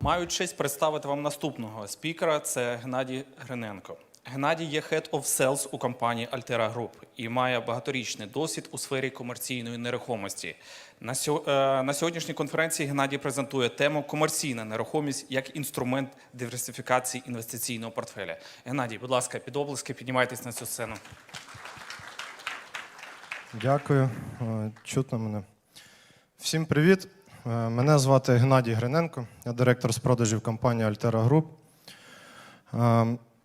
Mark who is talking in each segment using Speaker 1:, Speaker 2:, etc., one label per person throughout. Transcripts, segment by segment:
Speaker 1: Маю честь представити вам наступного спікера. Це Геннадій Гриненко. Геннадій є Head of Sales у компанії Altera Group і має багаторічний досвід у сфері комерційної нерухомості. На, е, на сьогоднішній конференції Геннадій презентує тему комерційна нерухомість як інструмент диверсифікації інвестиційного портфеля. Геннадій, будь ласка, під обласки піднімайтесь на цю сцену.
Speaker 2: Дякую. Е, Чутно мене. Всім привіт. Е, Мене звати Геннадій Гриненко, я директор з продажів компанії Altera Group.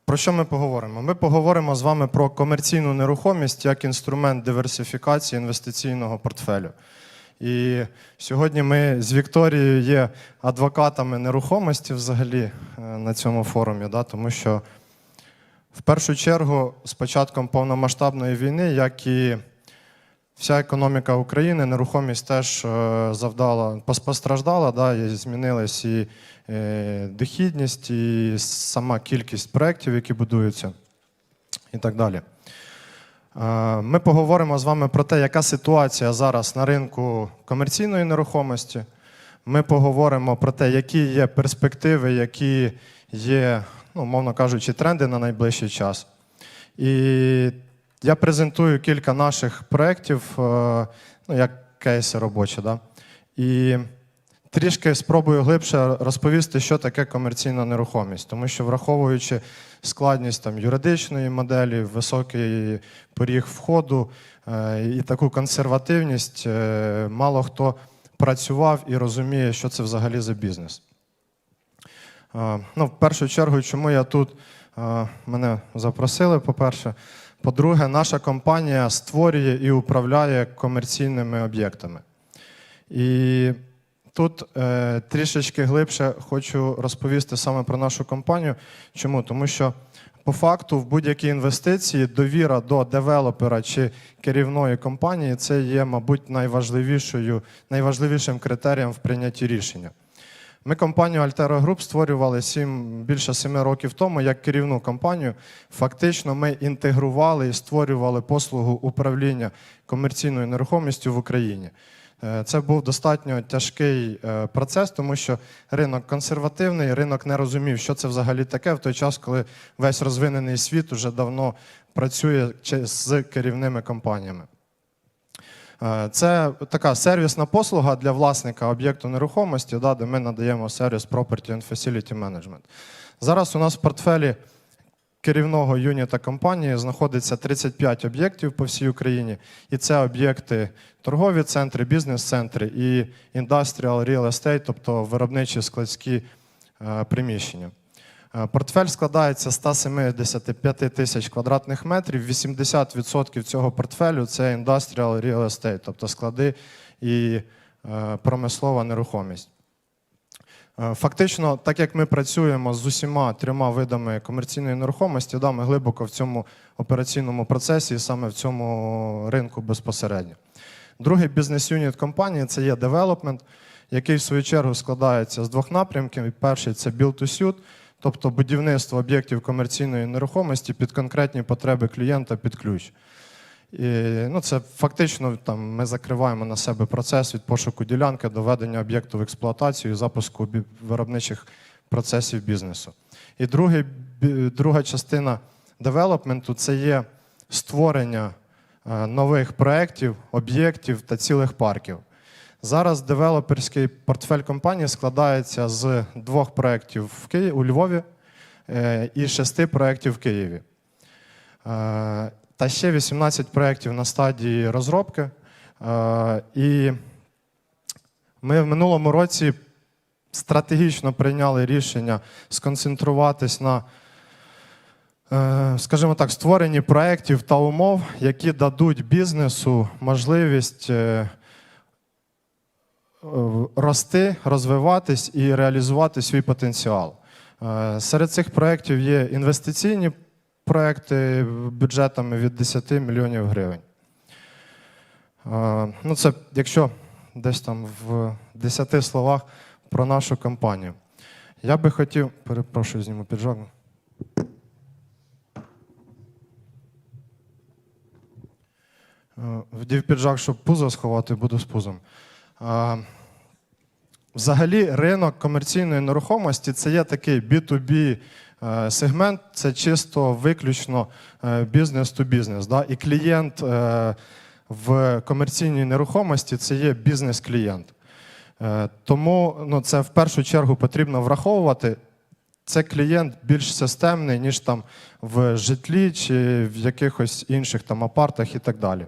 Speaker 2: Про що ми поговоримо? Ми поговоримо з вами про комерційну нерухомість як інструмент диверсифікації інвестиційного портфелю. І сьогодні ми з Вікторією є адвокатами нерухомості взагалі е, на цьому форумі, да, тому що в першу чергу з початком повномасштабної війни, як і Вся економіка України, нерухомість теж е, завдала, постраждала, да, і змінилась і е, дохідність, і сама кількість проєктів, які будуються, і так далі. Е, Ми поговоримо з вами про те, яка ситуація зараз на ринку комерційної нерухомості. Ми поговоримо про те, які є перспективи, які є, ну, мовно кажучи, тренди на найближчий час. І я презентую кілька наших проєктів, е, ну, як кейси робочі. Да? І трішки спробую глибше розповісти, що таке комерційна нерухомість, тому що враховуючи складність там, юридичної моделі, високий поріг входу е, і таку консервативність, е, мало хто працював і розуміє, що це взагалі за бізнес. Ну, в першу чергу, чому я тут мене запросили, по-перше. По-друге, наша компанія створює і управляє комерційними об'єктами. І тут е, трішечки глибше хочу розповісти саме про нашу компанію. Чому? Тому що по факту в будь-якій інвестиції довіра до девелопера чи керівної компанії це є, мабуть, найважливішою, найважливішим критерієм в прийнятті рішення. Ми компанію Altera Group створювали сім, більше семи років тому як керівну компанію. Фактично, ми інтегрували і створювали послугу управління комерційною нерухомістю в Україні. Е, Це був достатньо тяжкий е, процес, тому що ринок консервативний, ринок не розумів, що це взагалі таке в той час, коли весь розвинений світ уже давно працює з керівними компаніями. Е, Це така сервісна послуга для власника об'єкту нерухомості, да, де ми надаємо сервіс Property and Facility Management. Зараз у нас в портфелі керівного юніта компанії знаходиться 35 об'єктів по всій Україні. І це об'єкти торгові центри, бізнес-центри і industrial real estate, тобто виробничі складські е, приміщення. Е, Портфель складається з 175 тисяч квадратних метрів. 80% цього портфелю це industrial real estate, тобто склади і е, промислова нерухомість. Е, Фактично, так як ми працюємо з усіма трьома видами комерційної нерухомості, да, ми глибоко в цьому операційному процесі саме в цьому ринку безпосередньо. Другий бізнес-юніт компанії це є девелопмент, який в свою чергу складається з двох напрямків. Перший це build to suit, тобто будівництво об'єктів комерційної нерухомості під конкретні потреби клієнта під ключ. І, ну, це фактично там, ми закриваємо на себе процес від пошуку ділянки до ведення об'єкту в експлуатацію і запуску виробничих процесів бізнесу. І другий, друга частина девелопменту це є створення е, нових проєктів, об'єктів та цілих парків. Зараз девелоперський портфель компанії складається з двох проєктів в Києві, у Львові е, і шести проєктів в Києві. Е, Та ще 18 проєктів на стадії розробки. Е, І ми в минулому році стратегічно прийняли рішення сконцентруватись на, скажімо так, створенні проєктів та умов, які дадуть бізнесу можливість рости, розвиватись і реалізувати свій потенціал. Е, Серед цих проєктів є інвестиційні проекти бюджетами від 10 мільйонів гривень. Е, Ну, це якщо десь там в 10 словах про нашу компанію. Я би хотів, перепрошую, зніму піджак. Е, Вдів піджак, щоб пузо сховати, буду з пузом. Взагалі, ринок комерційної нерухомості це є такий B2B е, сегмент, це чисто виключно бізнес-то-бізнес. І клієнт е, в комерційній нерухомості це є бізнес-клієнт. Е, Тому ну, це в першу чергу потрібно враховувати. Це клієнт більш системний, ніж там в житлі чи в якихось інших там апартах і так далі.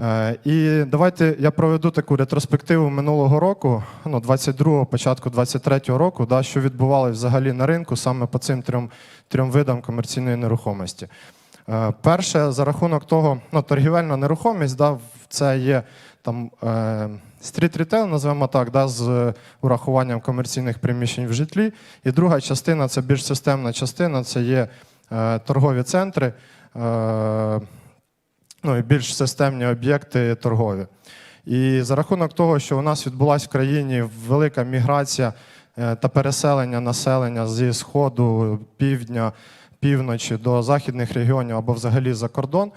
Speaker 2: Е, І давайте я проведу таку ретроспективу минулого року, ну, 22-го, початку 23-го року, да, що відбувалося взагалі на ринку саме по цим трьом, трьом видам комерційної нерухомості. Е, Перше, за рахунок того, ну, торгівельна нерухомість, да, це є там е, стріт рітейл, називаємо так, да, з урахуванням комерційних приміщень в житлі. І друга частина це більш системна частина, це є е, торгові центри. Ну, і більш системні об'єкти торгові. І за рахунок того, що у нас відбулася в країні велика міграція е, та переселення населення зі сходу, півдня, півночі до західних регіонів або взагалі за кордон,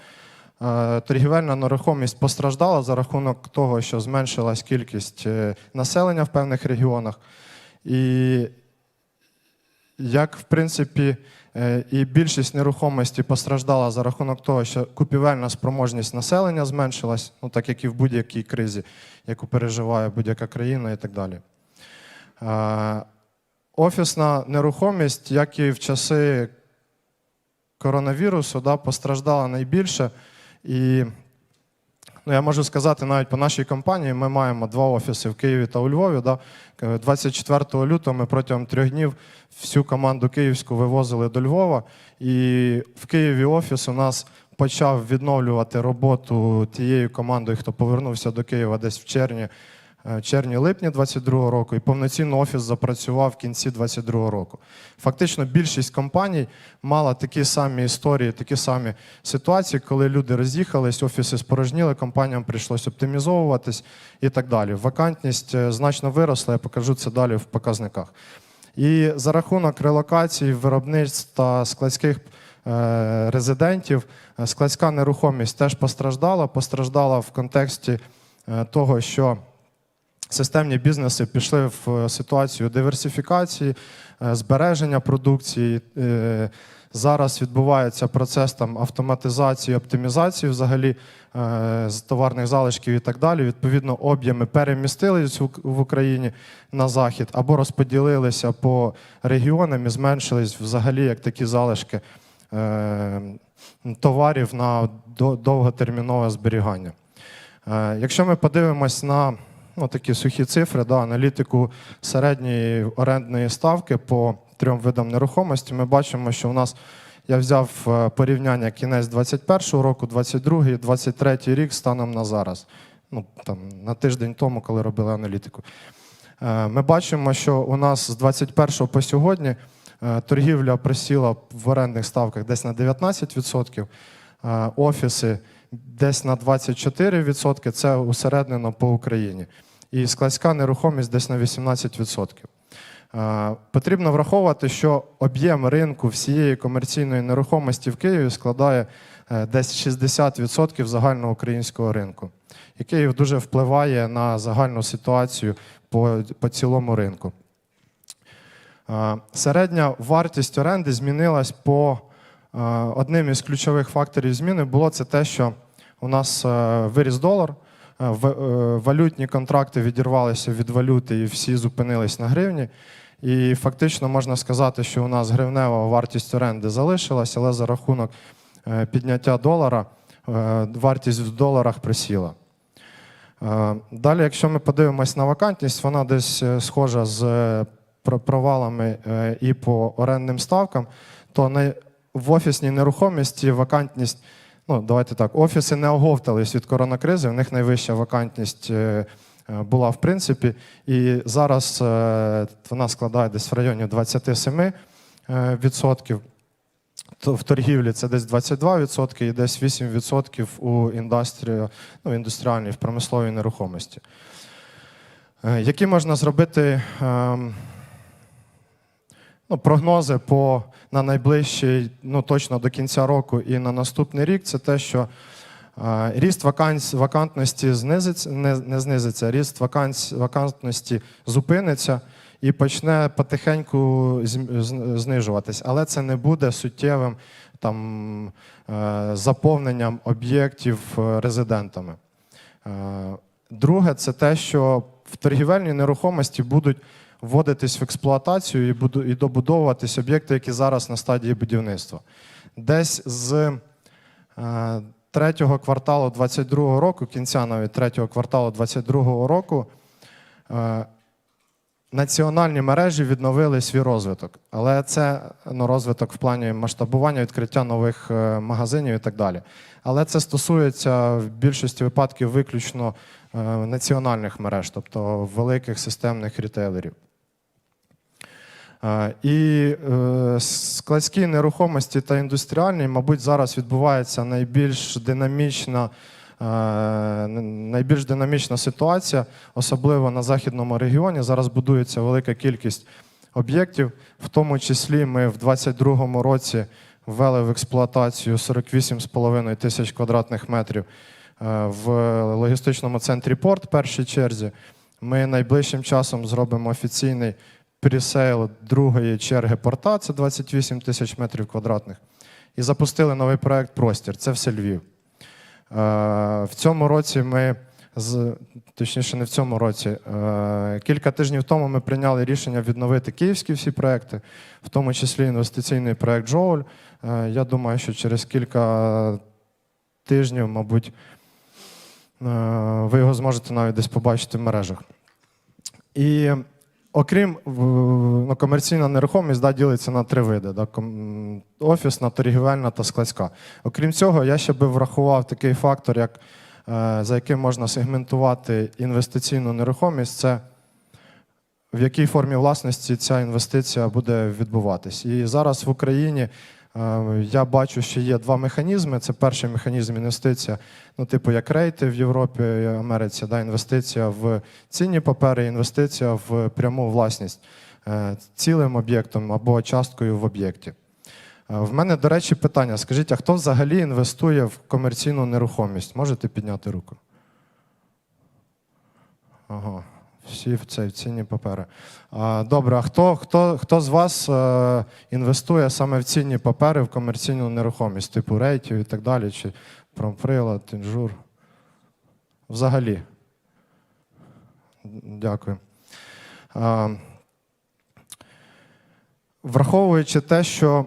Speaker 2: е, торгівельна нерухомість постраждала за рахунок того, що зменшилась кількість е, населення в певних регіонах. І як в принципі і більшість нерухомості постраждала за рахунок того, що купівельна спроможність населення зменшилась, ну так як і в будь-якій кризі, яку переживає будь-яка країна і так далі. Е, Офісна нерухомість, як і в часи коронавірусу, да, постраждала найбільше. І Ну, я можу сказати, навіть по нашій компанії ми маємо два офіси в Києві та у Львові. Да? Е, 24 лютого ми протягом трьох днів всю команду київську вивозили до Львова. І в Києві офіс у нас почав відновлювати роботу тією командою, хто повернувся до Києва десь в червні, е, червні-липні 22 року, і повноцінно офіс запрацював в кінці 22 року. Фактично, більшість компаній мала такі самі історії, такі самі ситуації, коли люди роз'їхались, офіси спорожніли, компаніям прийшлось оптимізовуватись і так далі. Вакантність е, значно виросла, я покажу це далі в показниках. І за рахунок релокації виробництв та складських е, резидентів, е, складська нерухомість теж постраждала. Постраждала в контексті е, того, що системні бізнеси пішли в е, ситуацію диверсифікації, е, збереження продукції. Е, Зараз відбувається процес там автоматизації, оптимізації взагалі з товарних залишків і так далі. Відповідно, об'єми перемістились в- Україні на захід або розподілилися по регіонам і зменшились взагалі як такі залишки товарів на довготермінове зберігання. Якщо ми подивимось на ну, такі сухі цифри, да, аналітику середньої орендної ставки по трьом видам нерухомості, ми бачимо, що у нас я взяв е, порівняння кінець 21 року, 22, 23 рік станом на зараз. Ну, там, на тиждень тому, коли робили аналітику. Е, Ми бачимо, що у нас з 21 по сьогодні е, торгівля просіла в орендних ставках десь на 19%, е, офіси десь на 24%, це усереднено по Україні. І складська нерухомість десь на 18%. Е, Потрібно враховувати, що об'єм ринку всієї комерційної нерухомості в Києві складає е, десь 60% загального українського ринку, який дуже впливає на загальну ситуацію по, по цілому ринку. Е, Середня вартість оренди змінилась по одним із ключових факторів зміни було це те, що у нас е, виріс долар, е, е, валютні контракти відірвалися від валюти і всі зупинились на гривні. І фактично можна сказати, що у нас гривнева вартість оренди залишилась, але за рахунок підняття долара вартість в доларах присіла. Далі, якщо ми подивимось на вакантність, вона десь схожа з провалами і по орендним ставкам, то в офісній нерухомості вакантність, ну давайте так, офіси не оговтались від коронакризи, в них найвища вакантність е, е, була в принципі, і зараз е, вона складає десь в районі 27 е, відсотків. То в торгівлі це десь 22% і десь 8% у індустрії, ну, індустріальній, в промисловій нерухомості. Які можна зробити ем, ну, прогнози по, на найближчий, ну точно до кінця року і на наступний рік, це те, що Е, Ріст ваканс- вакантності знизиться, не, не знизиться, ріст ваканс, вакантності зупиниться і почне потихеньку знижуватись. Але це не буде суттєвим там, е, заповненням об'єктів е, резидентами. Е, Друге, це те, що в торгівельній нерухомості будуть вводитись в експлуатацію і, добудовуватись об'єкти, які зараз на стадії будівництва. Десь з е, третього кварталу 22 року, кінця навіть третього кварталу 22 року, е, національні мережі відновили свій розвиток. Але це ну, розвиток в плані масштабування, відкриття нових е, магазинів і так далі. Але це стосується в більшості випадків виключно національних мереж, тобто великих системних рітейлерів. Е, І е, складські нерухомості та індустріальні, мабуть, зараз відбувається найбільш динамічна, е, найбільш динамічна ситуація, особливо на західному регіоні. Зараз будується велика кількість об'єктів. В тому числі ми в 2022 році ввели в експлуатацію 48,5 тисяч квадратних метрів в логістичному центрі порт першій черзі. Ми найближчим часом зробимо офіційний пресейл другої черги порта, це 28 тисяч метрів квадратних. І запустили новий проект Простір. Це все Львів. Е, В цьому році ми, точніше, не в цьому році, е, кілька тижнів тому ми прийняли рішення відновити київські всі проекти, в тому числі інвестиційний проект Жоуль. Е, Я думаю, що через кілька тижнів, мабуть, ви його зможете навіть десь побачити в мережах. І окрім ну, комерційна нерухомість да, ділиться на три види: да, офісна, торгівельна та складська. Окрім цього, я ще би врахував такий фактор, як, е, за яким можна сегментувати інвестиційну нерухомість. Це в якій формі власності ця інвестиція буде відбуватись. І зараз в Україні я бачу, що є два механізми. Це перший механізм інвестиція, ну, типу як рейти в Європі і Америці, да, інвестиція в цінні папери, інвестиція в пряму власність е, цілим об'єктом або часткою в об'єкті. Е, В мене, до речі, питання: скажіть, а хто взагалі інвестує в комерційну нерухомість? Можете підняти руку? Ага, всі в цей цінні папери. Добре, а хто, хто, хто з вас е, інвестує саме в цінні папери в комерційну нерухомість, типу рейтів і так далі, чи промприлад, інжур? Взагалі. Дякую. Враховуючи те, що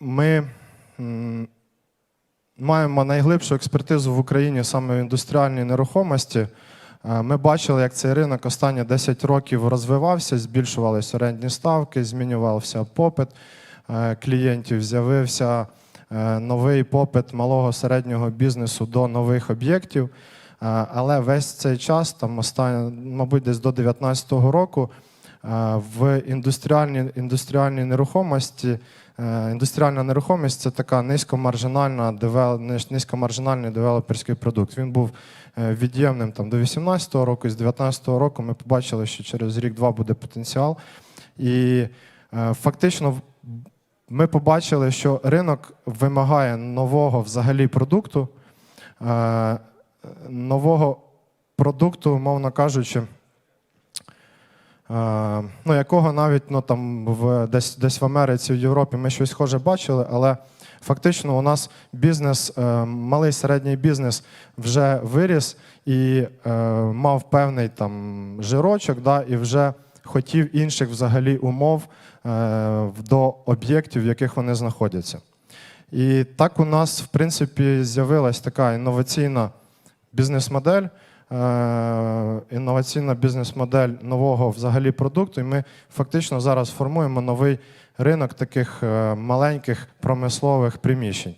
Speaker 2: ми маємо найглибшу експертизу в Україні саме в індустріальній нерухомості. Е, Ми бачили, як цей ринок останні 10 років розвивався, збільшувалися орендні ставки, змінювався попит е, клієнтів, з'явився е, новий попит малого середнього бізнесу до нових об'єктів. Але весь цей час, там останні, мабуть, десь до 2019 року, в індустріальній, індустріальній нерухомості. Індустріальна нерухомість це така низькомаржинальна низькомаржинальний девелоперський продукт. Він був від'ємним там до 2018 року, і з 2019 року ми побачили, що через рік-два буде потенціал. І е, фактично ми побачили, що ринок вимагає нового взагалі продукту, е, нового продукту, умовно кажучи. Е, ну, якого навіть ну, там, в, десь, десь в Америці, в Європі ми щось схоже бачили, але фактично у нас бізнес, е, малий середній бізнес вже виріс і е, мав певний там жирочок, да, і вже хотів інших взагалі умов е, до об'єктів, в яких вони знаходяться. І так у нас, в принципі, з'явилась така інноваційна бізнес-модель, інноваційна бізнес-модель нового взагалі продукту. І ми фактично зараз формуємо новий ринок таких е, маленьких промислових приміщень.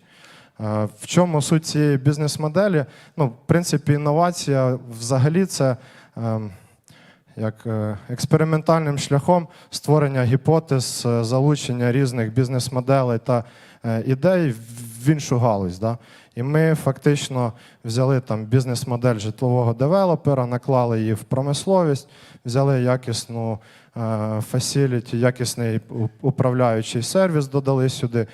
Speaker 2: Е, В чому суть цієї бізнес-моделі? Ну, в принципі, інновація взагалі це ем, як е, експериментальним шляхом створення гіпотез, залучення різних бізнес-моделей та ідей в іншу галузь. Да? І ми фактично взяли там бізнес-модель житлового девелопера, наклали її в промисловість, взяли якісну фасіліті, якісний управляючий сервіс, додали сюди.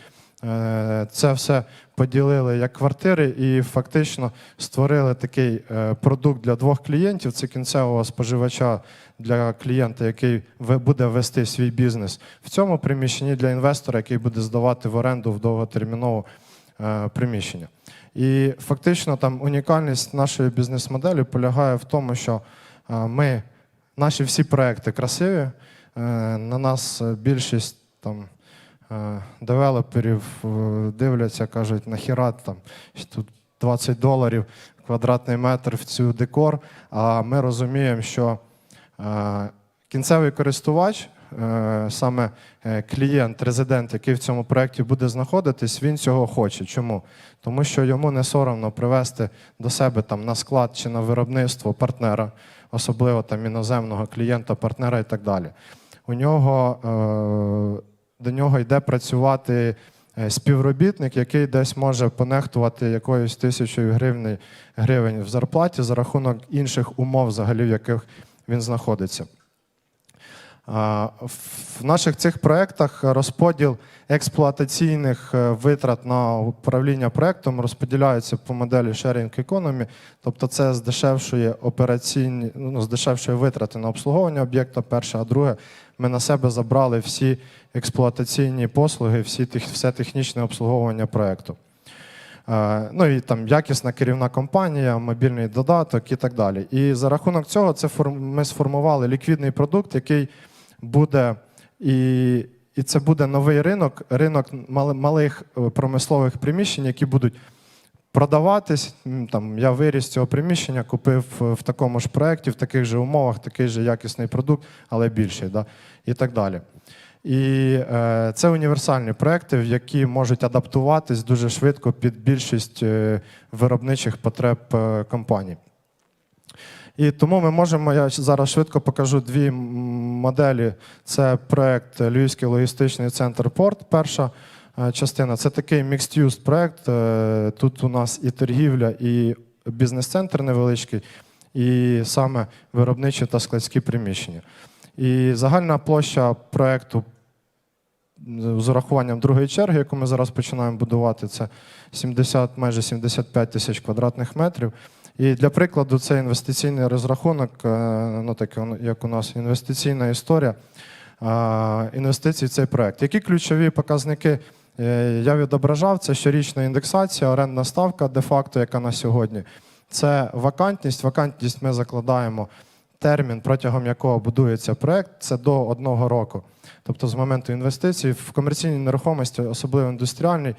Speaker 2: е, це все поділили як квартири і фактично створили такий е, продукт для двох клієнтів. Це кінцевого споживача для клієнта, який буде вести свій бізнес в цьому приміщенні для інвестора, який буде здавати в оренду в довготермінову е, приміщення. І фактично там унікальність нашої бізнес-моделі полягає в тому, що е, ми, наші всі проекти красиві. е, На нас е, більшість там е, девелоперів дивляться, кажуть, нахіра там тут 20 доларів квадратний метр в цю декор. А ми розуміємо, що кінцевий користувач, саме клієнт, резидент, який в цьому проєкті буде знаходитись, він цього хоче. Чому? Тому що йому не соромно привезти до себе там на склад чи на виробництво партнера, особливо там іноземного клієнта, партнера і так далі. У нього е, до нього йде працювати е, співробітник, який десь може понехтувати якоюсь тисячою гривень, гривень в зарплаті за рахунок інших умов, взагалі, в яких він знаходиться. В наших цих проєктах розподіл експлуатаційних е, витрат на управління проєктом розподіляється по моделі sharing economy, тобто це здешевшує операційні, ну, здешевшує витрати на обслуговування об'єкта, перше, а друге, ми на себе забрали всі експлуатаційні послуги, всі, все технічне обслуговування проєкту. Е, Ну і там якісна керівна компанія, мобільний додаток і так далі. І за рахунок цього це ми сформували ліквідний продукт, який буде і, і це буде новий ринок, ринок малих е, промислових приміщень, які будуть продаватись. Там я виріс цього приміщення, купив е, в такому ж проєкті, в таких же умовах, такий же якісний продукт, але більший, да? і так далі. І е, це універсальні проекти, які можуть адаптуватись дуже швидко під більшість е, виробничих потреб компаній. І тому ми можемо, я зараз швидко покажу дві моделі. Це проект Львівський логістичний центр Порт. Перша е, частина це такий mixed-use проект. Е, Тут у нас і торгівля, і бізнес-центр невеличкий, і саме виробничі та складські приміщення. І загальна площа проекту з урахуванням другої черги, яку ми зараз починаємо будувати, це 70, майже 75 тисяч квадратних метрів. І для прикладу, це інвестиційний розрахунок, е, ну так як у нас інвестиційна історія інвестицій в цей проект. Які ключові показники е, я відображав? Це щорічна індексація, орендна ставка, де-факто, яка на сьогодні. Це вакантність. Вакантність ми закладаємо термін, протягом якого будується проект, це до одного року. Тобто з моменту інвестицій в комерційній нерухомості, особливо індустріальній,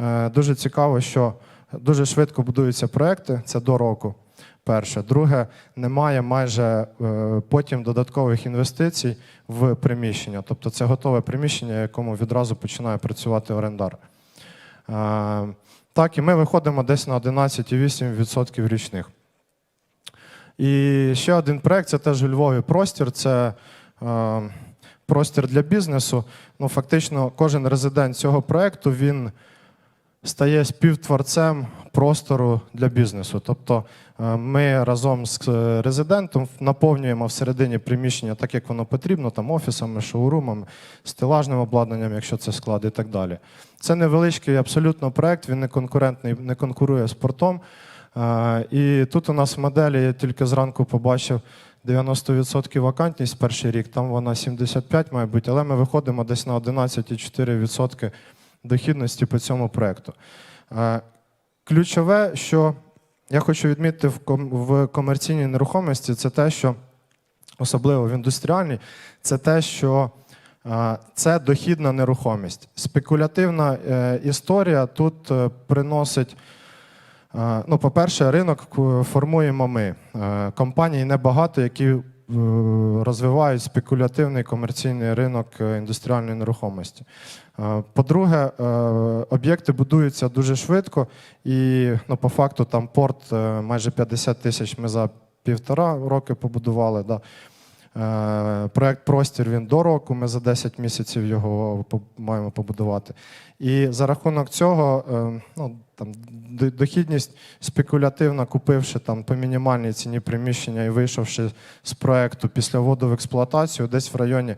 Speaker 2: е, дуже цікаво, що дуже швидко будуються проекти, це до року. Перше. Друге, немає майже е, потім додаткових інвестицій в приміщення. Тобто це готове приміщення, якому відразу починає працювати орендар. Е, Так, і ми виходимо десь на 11,8% річних. І ще один проект це теж у Львові простір. Це е, простір для бізнесу. Ну, фактично, кожен резидент цього проекту він стає співтворцем простору для бізнесу. Тобто е, ми разом з е, резидентом наповнюємо всередині приміщення так, як воно потрібно, там офісами, шоурумами, стелажним обладнанням, якщо це склад, і так далі. Це невеличкий абсолютно проект, він не конкурентний, не конкурує з портом. Е, І тут у нас в моделі я тільки зранку побачив 90% вакантність перший рік, там вона 75 має бути, але ми виходимо десь на 11,4% дохідності по цьому проекту. Е, Ключове, що я хочу відмітити в комерційній нерухомості, це те, що особливо в індустріальній, це те, що е, це дохідна нерухомість. Спекулятивна е, історія тут приносить. Ну, по-перше, ринок формуємо ми. Компаній небагато, які розвивають спекулятивний комерційний ринок е, індустріальної нерухомості. Е, По-друге, е, об'єкти будуються дуже швидко, і ну, по факту там порт е, майже 50 тисяч ми за півтора роки побудували. Да. Е, Проект Простір він до року, ми за 10 місяців його маємо побудувати. І за рахунок цього е, ну, там, дохідність спекулятивна, купивши там по мінімальній ціні приміщення і вийшовши з проекту після вводу в експлуатацію, десь в районі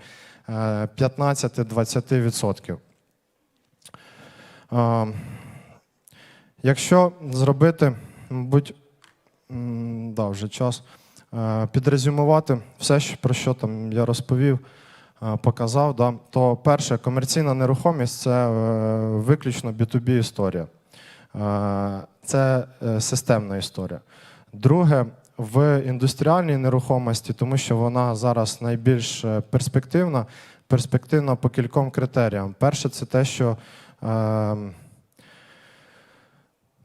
Speaker 2: е, 15-20%. Якщо зробити, мабуть, да, вже час, е, підрезюмувати все, про що там я розповів, е, показав, да, то перше, комерційна нерухомість це е, виключно B2B історія. Е, Це е, системна історія. Друге, в індустріальній нерухомості, тому що вона зараз найбільш е, перспективна, перспективна по кільком критеріям. Перше, це те, що е,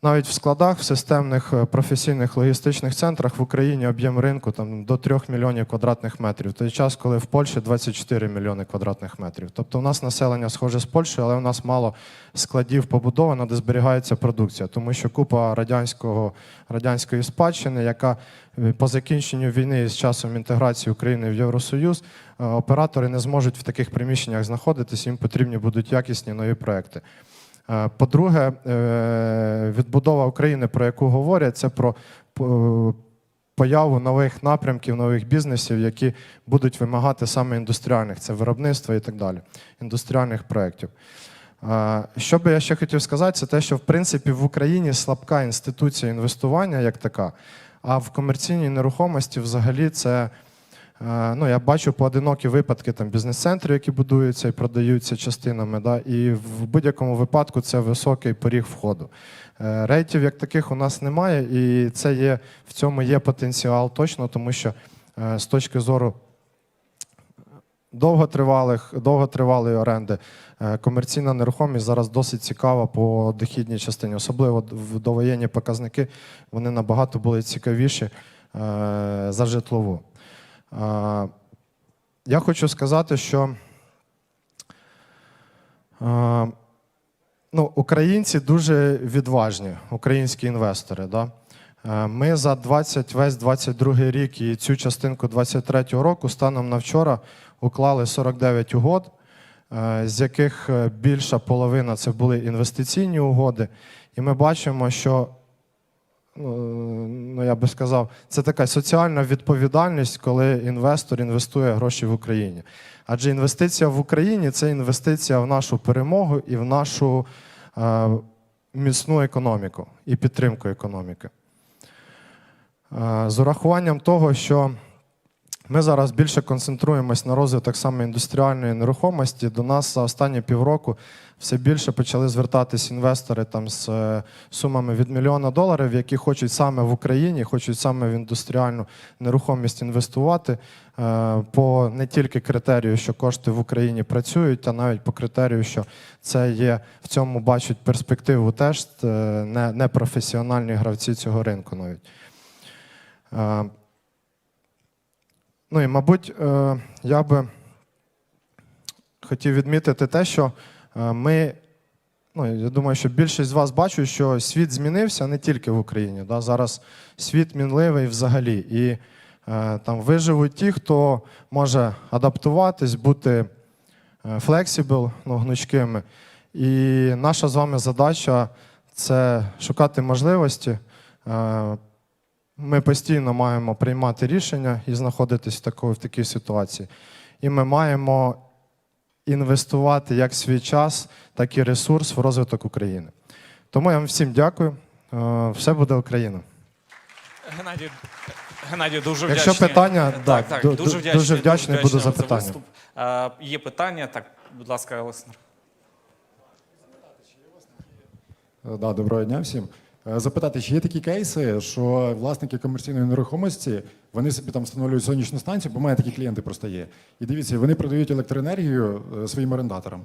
Speaker 2: навіть в складах, в системних е, професійних логістичних центрах в Україні об'єм ринку там, до 3 мільйонів квадратних метрів. Той час, коли в Польщі 24 мільйони квадратних метрів. Тобто у нас населення схоже з Польщею, але у нас мало складів побудовано, де зберігається продукція, тому що купа радянського, радянської спадщини, яка е, по закінченню війни і з часом інтеграції України в Євросоюз, е, оператори не зможуть в таких приміщеннях знаходитись, їм потрібні будуть якісні нові проекти. Е, По-друге, е, відбудова України, про яку говорять, це про появу нових напрямків, нових бізнесів, які будуть вимагати саме індустріальних, це виробництво і так далі, індустріальних проєктів. Е, Що би я ще хотів сказати, це те, що в принципі в Україні слабка інституція інвестування як така, а в комерційній нерухомості взагалі це. Е, Ну, я бачу поодинокі випадки там бізнес-центрів, які будуються і продаються частинами. Да, і в будь-якому випадку це високий поріг входу. Е, Рейтів як таких у нас немає, і це є в цьому є потенціал точно, тому що е, з точки зору довготривалих, довготривалої оренди комерційна нерухомість зараз досить цікава по дохідній частині, особливо в довоєнні показники вони набагато були цікавіші за житлову. Я хочу сказати, що ну, українці дуже відважні, українські інвестори. Да? Е, Ми за 20, весь 22 рік і цю частинку 23 року станом на вчора уклали 49 угод, е, з яких е, більша половина це були інвестиційні угоди. І ми бачимо, що ну, я би сказав, це така соціальна відповідальність, коли інвестор інвестує гроші в Україні. Адже інвестиція в Україні це інвестиція в нашу перемогу і в нашу е, міцну економіку і підтримку економіки. Е, з урахуванням того, що ми зараз більше концентруємось на розвиток саме індустріальної нерухомості. До нас за останні півроку все більше почали звертатись інвестори там з е, сумами від мільйона доларів, які хочуть саме в Україні, хочуть саме в індустріальну нерухомість інвестувати е, по не тільки критерію, що кошти в Україні працюють, а навіть по критерію, що це є в цьому бачать перспективу теж е, не, професіональні гравці цього ринку навіть. Ну і, мабуть, е, я би хотів відмітити те, що е, ми, ну, я думаю, що більшість з вас бачать, що світ змінився не тільки в Україні. Да? Зараз світ мінливий взагалі. І е, там виживуть ті, хто може адаптуватись, бути флексібл, ну, гнучкими. І наша з вами задача це шукати можливості. Ми постійно маємо приймати рішення і знаходитись в, такої, в такій ситуації. І ми маємо інвестувати як свій час, так і ресурс в розвиток України. Тому я вам всім дякую. Е, Все буде Україна.
Speaker 1: Геннадій, Геннадій, дуже
Speaker 2: Якщо питання,
Speaker 1: так,
Speaker 2: так,
Speaker 1: так,
Speaker 2: ду-
Speaker 1: дуже
Speaker 2: ду-
Speaker 1: вдячний,
Speaker 2: дуже вдячний буду
Speaker 1: вдячний
Speaker 2: за питання.
Speaker 1: виступ. Е, Є питання, так, будь ласка, Олександр.
Speaker 3: Е, Да, доброго дня всім. Е, Запитати, чи є такі кейси, що власники комерційної нерухомості вони собі там встановлюють сонячну станцію, бо в мене такі клієнти просто є. І дивіться, вони продають електроенергію е, своїм орендаторам.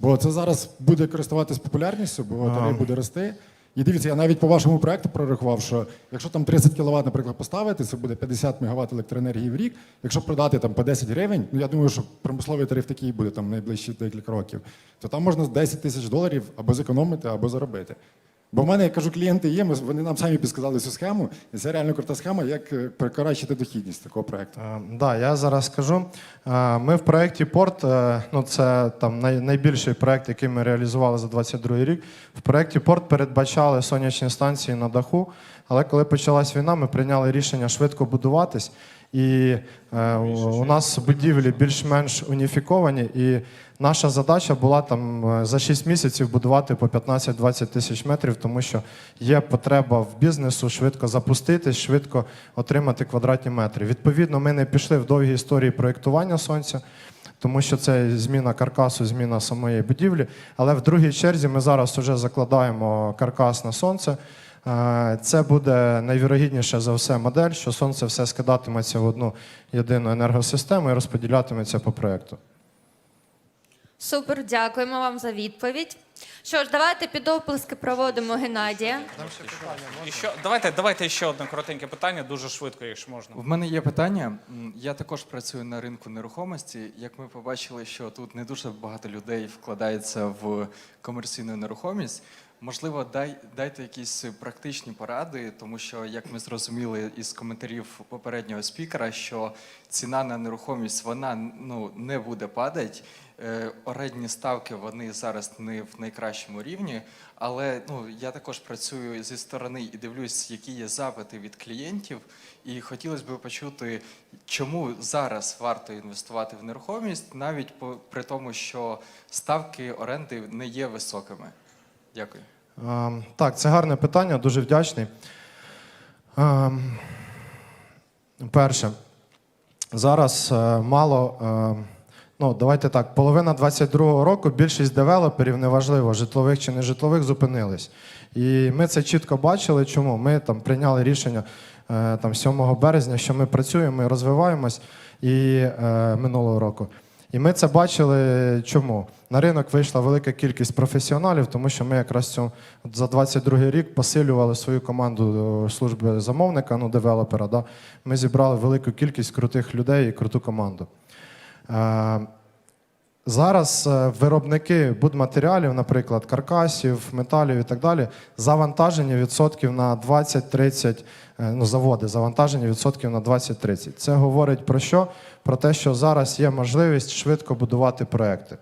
Speaker 3: Бо це зараз буде користуватись популярністю, бо тариф буде рости. І дивіться, я навіть по вашому проекту прорахував, що якщо там 30 кВт, наприклад, поставити, це буде 50 МВт електроенергії в рік. Якщо продати там по 10 гривень, ну я думаю, що промисловий тариф такий буде там найближчі декілька років, то там можна 10 тисяч доларів або зекономити, або заробити. Бо в мене, я кажу, клієнти є, ми- вони нам самі підсказали цю схему, і це реально крута схема, як е, дохідність такого проекту.
Speaker 2: Так, да, я зараз скажу. Е, Ми в проєкті Порт, е, ну це там най- найбільший проєкт, який ми реалізували за 22 рік. В проєкті Порт передбачали сонячні станції на даху, але коли почалась війна, ми прийняли рішення швидко будуватись. І е, у нас будівлі більш-менш уніфіковані, і наша задача була там е, за 6 місяців будувати по 15-20 тисяч метрів, тому що є потреба в бізнесу швидко запуститись, швидко отримати квадратні метри. Відповідно, ми не пішли в довгі історії проєктування сонця. Тому що це зміна каркасу, зміна самої будівлі. Але в другій черзі ми зараз вже закладаємо каркас на сонце. Е, Це буде найвірогідніше за все модель, що сонце все скидатиметься в одну єдину енергосистему і розподілятиметься по проєкту.
Speaker 4: Супер, дякуємо вам за відповідь. Що ж, давайте під оплески проводимо Геннадія.
Speaker 1: І що, давайте, давайте ще одне коротеньке питання, дуже швидко, якщо можна.
Speaker 5: В мене є питання. М, Я також працюю на ринку нерухомості. Як ми побачили, що тут не дуже багато людей вкладається в комерційну нерухомість. Можливо, дай, дайте якісь практичні поради, тому що, як ми зрозуміли із коментарів попереднього спікера, що ціна на нерухомість вона ну, не буде падати. Е, Орендні ставки вони зараз не в найкращому рівні, але ну я також працюю зі сторони і дивлюсь, які є запити від клієнтів. І хотілося б почути, чому зараз варто інвестувати в нерухомість, навіть при тому, що ставки оренди не є високими. Дякую.
Speaker 2: Ем, Так, це гарне питання, дуже вдячний. Ем, Перше, зараз е, мало, е, ну давайте так, половина 22-го року більшість девелоперів, неважливо, житлових чи не житлових, зупинились. І ми це чітко бачили. Чому? Ми там прийняли рішення е, там 7 березня, що ми працюємо і розвиваємось і е, минулого року. І ми це бачили чому? На ринок вийшла велика кількість професіоналів, тому що ми якраз от за 22 рік посилювали свою команду е, служби замовника, ну, девелопера. Да? Ми зібрали велику кількість крутих людей і круту команду. Е, Зараз е, виробники будматеріалів, наприклад, каркасів, металів і так далі, завантажені відсотків на 20-30, е, ну, заводи завантажені відсотків на 20-30. Це говорить про що? Про те, що зараз є можливість швидко будувати проекти.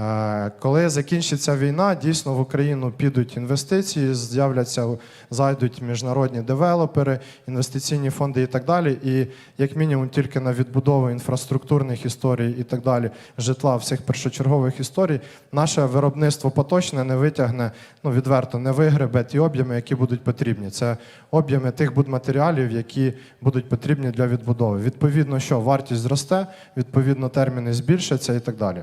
Speaker 2: Е, Коли закінчиться війна, дійсно в Україну підуть інвестиції, з'являться, зайдуть міжнародні девелопери, інвестиційні фонди і так далі. І як мінімум тільки на відбудову інфраструктурних історій і так далі, житла всіх першочергових історій, наше виробництво поточне не витягне, ну відверто не вигребе ті об'єми, які будуть потрібні. Це об'єми тих будматеріалів, які будуть потрібні для відбудови. Відповідно, що вартість зросте, відповідно, терміни збільшаться і так далі.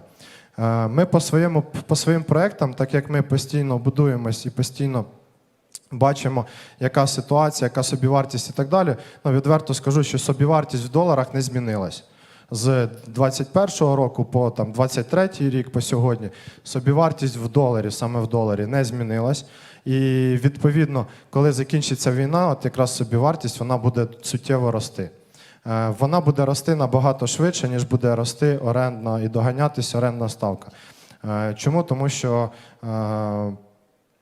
Speaker 2: Е, Ми по, своєму, по своїм проектам, так як ми постійно будуємось і постійно бачимо, яка ситуація, яка собівартість і так далі, ну, відверто скажу, що собівартість в доларах не змінилась. З 21-го року по там, 23-й рік по сьогодні собівартість в доларі, саме в доларі, не змінилась. І відповідно, коли закінчиться війна, от якраз собівартість вона буде суттєво рости. Е, Вона буде рости набагато швидше, ніж буде рости орендна і доганятися орендна ставка. Е, Чому? Тому що е,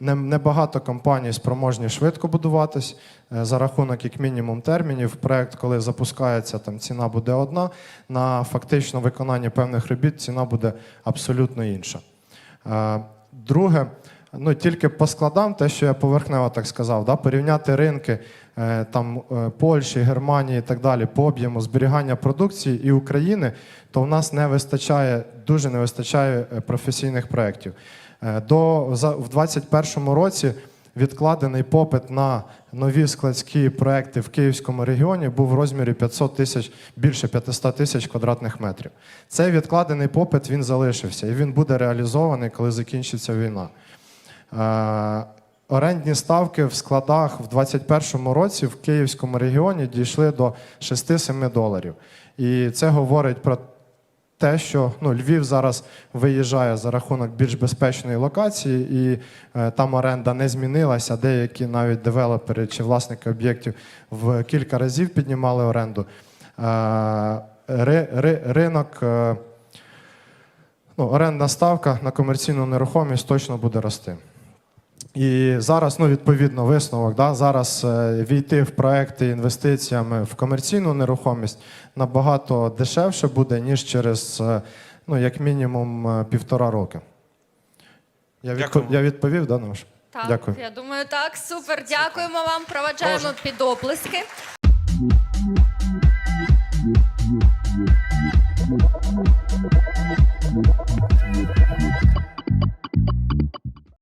Speaker 2: Небагато компаній спроможні швидко будуватись за рахунок як мінімум термінів. Проект, коли запускається, там ціна буде одна. На фактично виконання певних робіт ціна буде абсолютно інша. Друге, ну тільки по складам, те, що я поверхнево так сказав, да, порівняти ринки там е, Польщі, Германії і так далі по об'єму зберігання продукції і України, то в нас не вистачає, дуже не вистачає е, професійних проєктів. Е, До в 2021 році відкладений попит на нові складські проекти в Київському регіоні був в розмірі 500 тисяч більше 500 тисяч квадратних метрів. Цей відкладений попит він залишився і він буде реалізований, коли закінчиться війна. Орендні ставки в складах в 2021 році в Київському регіоні дійшли до 6-7 доларів. І це говорить про те, що ну, Львів зараз виїжджає за рахунок більш безпечної локації, і е, там оренда не змінилася. Деякі навіть девелопери чи власники об'єктів в кілька разів піднімали оренду. Е, ри, ринок, е, ну, орендна ставка на комерційну нерухомість точно буде рости. І зараз, ну, відповідно, висновок, да, зараз е, війти в проекти інвестиціями в комерційну нерухомість набагато дешевше буде, ніж через, е, ну, як мінімум, е, півтора роки. Я
Speaker 1: відпов...
Speaker 2: я відповів, да, Наш?
Speaker 4: Так,
Speaker 2: Дякую.
Speaker 4: я думаю, так. Супер. Дякуємо вам. Проваджаємо під оплески.
Speaker 6: Thank you.